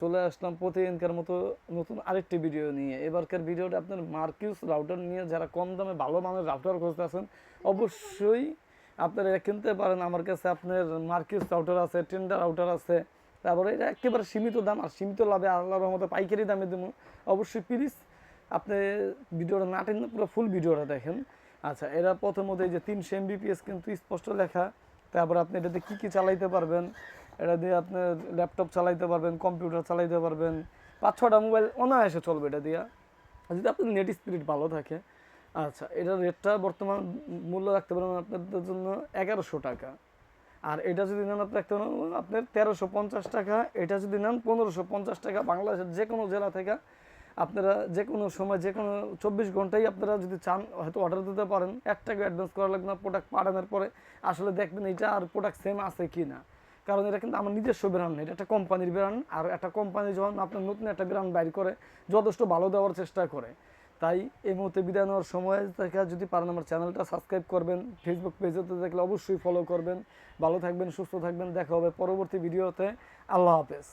চলে আসলাম প্রতিদিনকার মতো নতুন আরেকটি ভিডিও নিয়ে। এবারকার ভিডিওটা আপনার মার্কিউস রাউটার নিয়ে যারা কম দামে ভালো মানের রাউটার খুঁজতে আছেন, অবশ্যই আপনারা কিনতে পারেন। আমার কাছে আপনার মার্কিউস রাউটার আছে টেন্ডার রাউটার আছে। তারপরে এটা একেবারে সীমিত দাম আর সীমিত লাভে আল্লাহর রহমতে পাইকারি দামে দেবো। অবশ্যই প্লিজ আপনি ভিডিওটা না টেনে পুরো ফুল ভিডিওটা দেখেন। আচ্ছা এরা প্রথমত এই যে তিনশো এমবিপিএস কিন্তু স্পষ্ট লেখা। তারপর আপনি এটাতে কী কী চালাইতে পারবেন? এটা দিয়ে আপনার ল্যাপটপ চালাইতে পারবেন কম্পিউটার চালাইতে পারবেন। পাঁচ ছটা মোবাইল অনায়াসে চলবে এটা দিয়া। আর যদি আপনার নেট স্পিড ভালো থাকে আচ্ছা এটার রেটটা বর্তমান মূল্য রাখতে পারেন আপনাদের জন্য এগারোশো টাকা। আর এটা যদি নেন আপনি রাখতে পারেন আপনার তেরোশো পঞ্চাশ টাকা, এটা যদি নেন পনেরোশো পঞ্চাশ টাকা। বাংলাদেশের যে কোনো জেলা থেকে আপনারা যে কোনো সময় যে কোনো চব্বিশ ঘন্টায় আপনারা যদি চান, হয়তো অর্ডার দিতে পারেন। এক টাকা অ্যাডভান্স করা লাগবে না প্রোডাক্ট পাঠানোর পরে। আসলে দেখবেন এটা আর প্রোডাক্ট সেম আছে কি না কারণ এটা কিন্তু আমার নিজস্ব ব্র্যান্ড না, এটা একটা কোম্পানির ব্র্যান্ড আর একটা কোম্পানি যখন আপনার নতুন একটা ব্র্যান্ড বাইর করে, যথেষ্ট ভালো দেওয়ার চেষ্টা করে। তাই এই মুহূর্তে বিদায় নেওয়ার সময় থেকে যদি পারেন আমার চ্যানেলটা সাবস্ক্রাইব করবেন ফেসবুক পেজেতে দেখলে অবশ্যই ফলো করবেন। ভালো থাকবেন, সুস্থ থাকবেন, দেখা হবে পরবর্তী ভিডিওতে আল্লাহ হাফেজ।